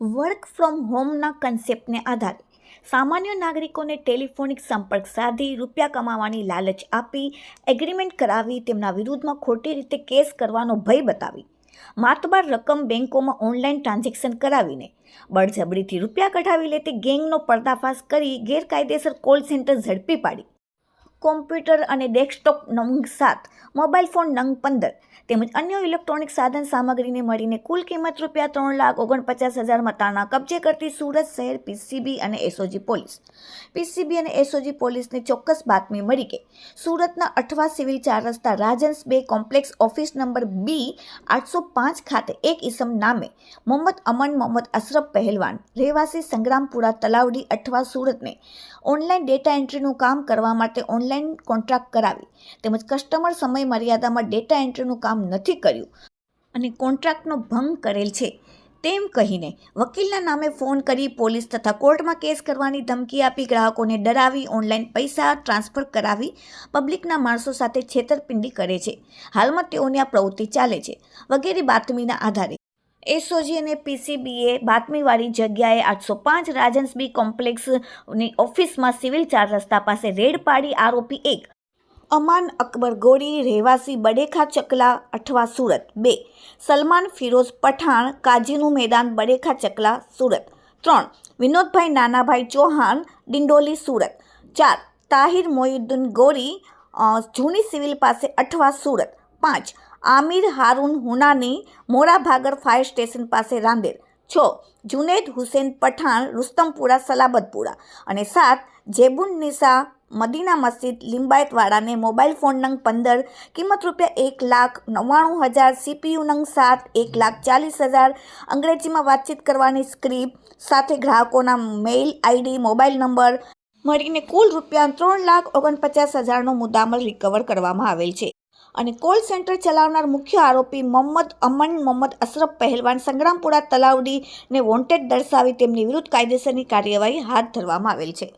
Work from હોમના કન્સેપ્ટને આધારે સામાન્ય નાગરિકોને ટેલિફોનિક સંપર્ક સાધી, રૂપિયા કમાવાની લાલચ આપી, એગ્રીમેન્ટ કરાવી, તેમના વિરુદ્ધમાં ખોટી રીતે કેસ કરવાનો ભય બતાવી, માતબાર રકમ બેંકોમાં ઓનલાઈન ટ્રાન્ઝેક્શન કરાવીને, બળજબરીથી રૂપિયા કઢાવી લેતી ગેંગનો પર્દાફાશ કરી ગેરકાયદેસર કોલ સેન્ટર ઝડપી પાડી. કોમ્પ્યુટર અને ડેસ્કટોપ નંગ સાત, મોબાઈલ ફોન નંગ પંદર. તેમજ અન્ય ઇલેક્ટ્રોનિક સાધન સામગ્રીને મળીને કુલ કિંમત રૂપિયા ત્રણ લાખ ઓગણપચાસ હજાર મતાના કબજે કરતી સુરત શહેર પીસીબી અને એસઓજી પોલીસ. પીસીબી અને એસઓજી પોલીસને ચોક્કસ બાતમી મળી કે સુરતના અઠવા સિવિલ ચાર રસ્તા રાજન્સ બે કોમ્પ્લેક્સ ઓફિસ નંબર બી આઠસો પાંચ ખાતે એક ઇસમ નામે મોહમ્મદ અમન મોહમ્મદ અશરફ પહેલવાન, રહેવાસી સંગ્રામપુરા તલાવડી અઠવા સુરતને ઓનલાઈન ડેટા એન્ટ્રીનું કામ કરવા માટે ઓનલાઈન કોન્ટ્રાક્ટ કરાવી તેમજ કસ્ટમર સમય મર્યાદામાં ડેટા એન્ટ્રીનું કામ નથી કર્યું અને કોન્ટ્રાક્ટનો ભંગ કરેલ છે તેમ કહીને વકીલના નામે ફોન કરી પોલીસ તથા કોર્ટમાં કેસ કરવાની ધમકી આપી ગ્રાહકોને ડરાવી ઓનલાઈન પૈસા ટ્રાન્સફર કરાવી પબ્લિકના માણસો સાથે છેતરપિંડી કરે છે. હાલમાં તેઓની આ પ્રવૃત્તિ ચાલે છે વગેરે બાતમીના આધારે. એસઓજી અને પીસીબીએ બાતમીવાળી જગ્યાએ આઠસો પાંચ રાજન્સ બી કોમ્પ્લેક્સની ઓફિસમાં સિવિલ ચાર રસ્તા પાસે રેડ પાડી આરોપી એક. અમાન અકબર ગોરી રહેવાસી બડેખા ચકલા, અઠવા સુરત. બે. સલમાન ફિરોઝ પઠાણ, કાજીનું મેદાન, બડેખા ચકલા, સુરત. ત્રણ. વિનોદભાઈ નાનાભાઈ ચૌહાણ, ડિંડોલી, સુરત. ચાર. તાહિર મોહિદ્દીન ગોરી જૂની સિવિલ પાસે અઠવા સુરત. પાંચ. આમિર હારૂન હુનાની મોરાભાગર ફાયર સ્ટેશન પાસે રાંદેર. છ, જુનેદ હુસેન પઠાણ, રુસ્તમપુરા, સલાબતપુરા અને સાત, જેબુન નિસા, મદીના મસ્જિદ, લિંબાયતવાડાને મોબાઈલ ફોન નંગ પંદર, કિંમત રૂપિયા એક લાખ નવ્વાણું હજાર, સીપીયુ નંગ સાત, એક લાખ ચાલીસ હજાર, અંગ્રેજીમાં વાતચીત કરવાની સ્ક્રિપ્ટ, સાથે ગ્રાહકોના મેઇલ આઈડી, મોબાઈલ નંબર, મળીને કુલ રૂપિયા ત્રણ લાખ ઓગણપચાસ હજારનો મુદ્દામલ રિકવર કરવામાં આવેલ છે. અને કોલ સેન્ટર ચલાવનાર મુખ્ય આરોપી મોહમ્મદ અમન મોહમ્મદ અશરફ પહેલવાન સંગ્રામપુરા તલાવડીને વોન્ટેડ દર્શાવી તેમની વિરુદ્ધ કાયદેસરની કાર્યવાહી હાથ ધરવામાં આવેલ છે.